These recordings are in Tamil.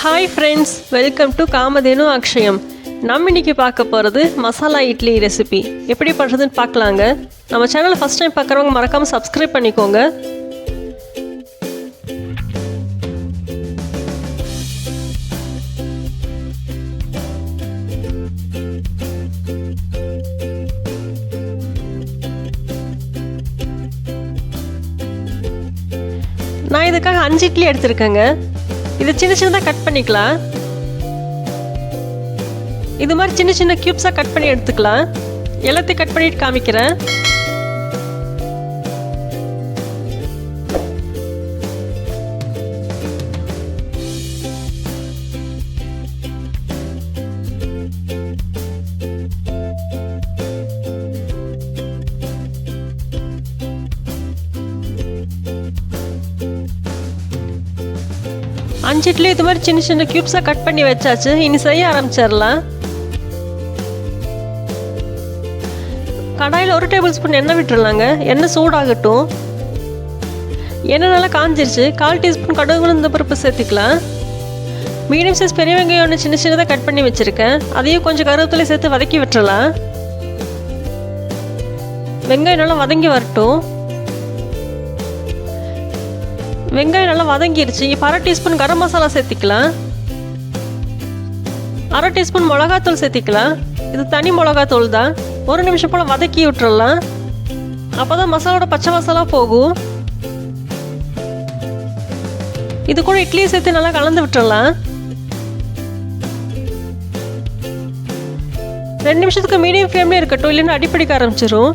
Hi friends welcome to Kamadhenu Akshayam நம்ம இன்னைக்கு பார்க்க போகிறது மசாலா இட்லி ரெசிபி எப்படி பண்ணுறதுன்னு பார்க்கலாங்க. நம்ம சேனலை ஃபஸ்ட் டைம் பார்க்குறவங்க மறக்காமல் சப்ஸ்கிரைப் பண்ணிக்கோங்க. நான் இதுக்காக அஞ்சு இட்லி எடுத்திருக்கேங்க. இது சின்ன சின்னதாக கட் பண்ணிக்கலாம். இது மாதிரி சின்ன சின்ன க்யூப்ஸாக கட் பண்ணி எடுத்துக்கலாம். எல்லாத்தையும் கட் பண்ணிட்டு காமிக்கிறேன். அஞ்சு இட்லி இது மாதிரி சின்ன சின்ன க்யூப்ஸாக கட் பண்ணி வச்சாச்சு. இனி செய்ய ஆரம்பிச்சிடலாம். கடாயில் ஒரு டேபிள் ஸ்பூன் எண்ணெய் விட்டுறலாங்க. எண்ணெய் சூடாகட்டும். எண்ணெய் நல்லா காஞ்சிருச்சு. கால் டீஸ்பூன் கடுகு உளுந்த பருப்பு சேர்த்துக்கலாம். மீடியம் சைஸ் பெரிய வெங்காயம் ஒன்று சின்ன சின்னதாக கட் பண்ணி வச்சுருக்கேன். அதையும் கொஞ்சம் கருவேப்பிலை சேர்த்து வதக்கி விட்டுறலாம். வெங்காயம் நல்லா வதங்கி வரட்டும். வெங்காயம் நல்லா வதங்கிடுச்சு இப்போ அரை டீஸ்பூன் கரம் மசாலா சேர்த்திக்கலாம். அரை டீஸ்பூன் மிளகாத்தூள் சேர்த்திக்கலாம். இது தனி மிளகாத்தூள் தான். ஒரு நிமிஷம் போல் வதக்கி விட்டுறலாம். அப்போ தான் மசாலோட பச்சை மசாலா போகும். இது கூட இட்லியை சேர்த்து நல்லா கலந்து விட்டுறலாம். ரெண்டு நிமிஷத்துக்கு மீடியம் ஃப்ளேம்லேயே இருக்கட்டும் இல்லைன்னா அடிப்பிடிக்க ஆரம்பிச்சிடும்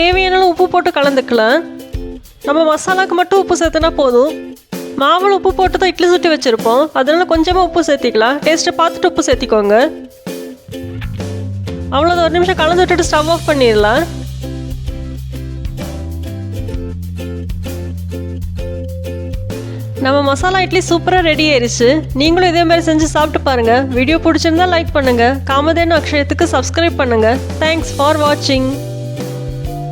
தேவையான உப்பு போட்டு கலந்துக்கலாம். நம்ம மசாலாவுக்கு மட்டும் உப்பு சேர்த்துனா போதும். மாவில் உப்பு போட்டு தான் இட்லி சுட்டி வச்சுருப்போம். அதனால கொஞ்சமாக உப்பு சேர்த்திக்கலாம். டேஸ்ட்டை பார்த்துட்டு உப்பு சேர்த்திக்கோங்க. அவ்வளோதான் ஒரு நிமிஷம் கலந்து விட்டுட்டு ஸ்டவ் ஆஃப் பண்ணிடலாம். நம்ம மசாலா இட்லி சூப்பராக ரெடி ஆயிடுச்சு நீங்களும் இதே மாதிரி செஞ்சு சாப்பிட்டு பாருங்கள் வீடியோ பிடிச்சிருந்தா லைக் பண்ணுங்கள் காமதேனு அக்ஷயத்துக்கு சப்ஸ்கிரைப் பண்ணுங்கள் தேங்க்ஸ் ஃபார் வாட்சிங்